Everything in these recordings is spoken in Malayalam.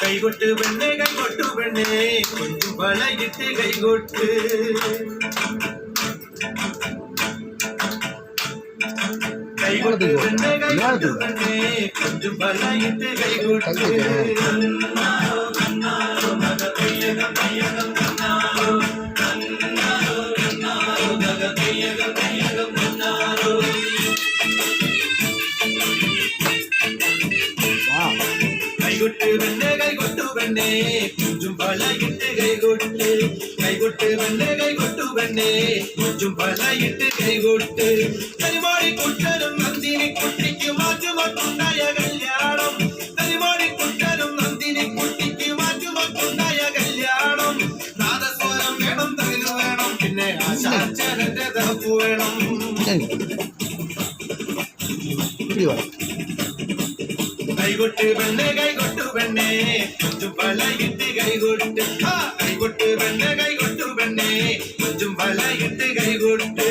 கைகொட்டு பெண்ணே கைகொட்டு பெண்ணே கொஞ்சம் பழகிட்டு கைகொட்டு. கைகொட்டு பெண்ணே கைகொட்டு பெண்ணே கொஞ்சம் பழகிட்டு கைகொட்டு. പെണ്ണെ വളയിട്ട് കൈകൊട്ട് കൈകൊട്ട് പെണ്ണെ കൈകൊട്ടു പെണ്ണെ വളയിട്ട് കൈകൊട്ട് കരിമാടി കുട്ടനും നന്ദിനി കുട്ടിക്ക് മാറ്റുമക്കുണ്ടായ കല്യാണം. കരിമാടി കുട്ടനും നന്ദിനി കുട്ടിക്ക് മാറ്റുമക്കുണ്ടായ കല്യാണം. നാദസ്വരം വേണം തകിൽ വേണം പിന്നെ ആശാചരന്റെ തറപ്പു വേണം. കൈകൊട്ട് പെണ്ണെ കൈകൊട്ടു பெண்ணே கொஞ்சம் பல இட்டு கை கொட்டு கை கொட்டு பெண்ணே கை கொட்டு பெண்ணே கொஞ்சம் பல இட்டு கை கொட்டு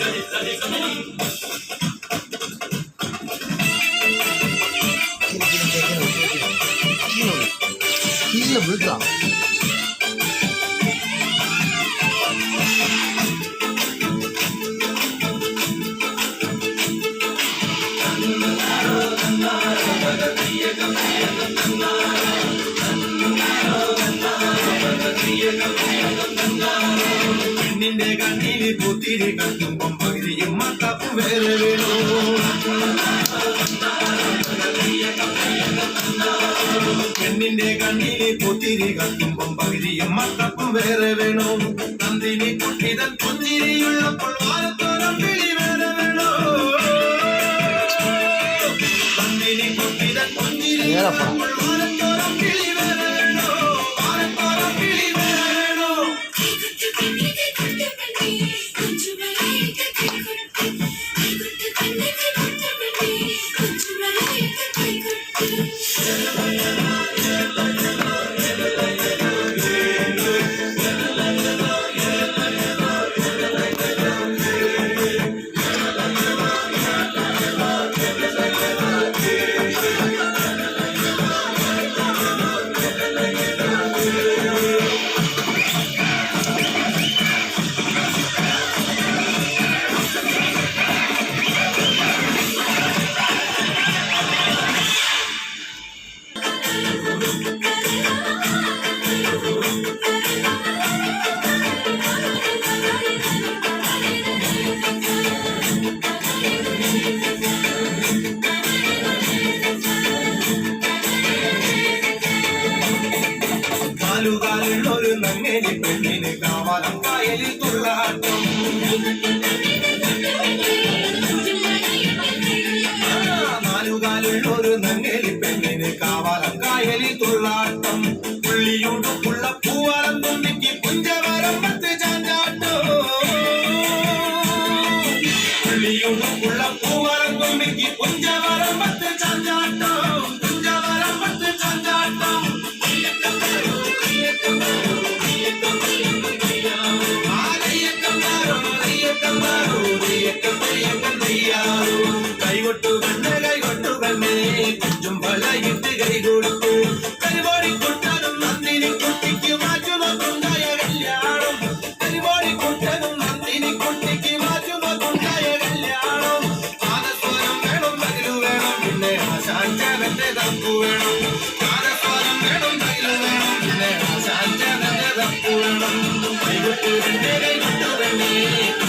சரி சரி പെണ്ണിന്റെ കണ്ണിൽ പുത്തിരി കത്തുമ്പം പകുതിയും മത്തപ്പും വേറെ വേണോ? പെണ്ണിന്റെ കണ്ണിൽ പുത്തിരി കത്തുമ്പം പകുതിയും മത്തപ്പും വേറെ വേണോ? നന്ദിനി കുട്ടിതൻ പുത്തിരിയുള്ളപ്പോൾ വാരത്തോരം വിളി ಹೇಳಪ್ಪ നാലുകാലുള്ളൊരു നങ്ങേലി പെണ്ണിന് കാവാലം കായലിൽ തുള്ളാട്ടം. ആ, നാലുകാലുള്ളൊരു നങ്ങേലി പെണ്ണിന് തുള്ളാട്ടം പുള്ളിയുടുപ്പുള്ള പൂവാലം തുമ്പിക്ക് പുഞ്ചവരം പത്ത് ചാഞ്ചാട്ടോ പുള്ളിയുടുപ്പുള്ള പൂവാലം തുമ്പിക്ക് പുഞ്ചവരം Thank you.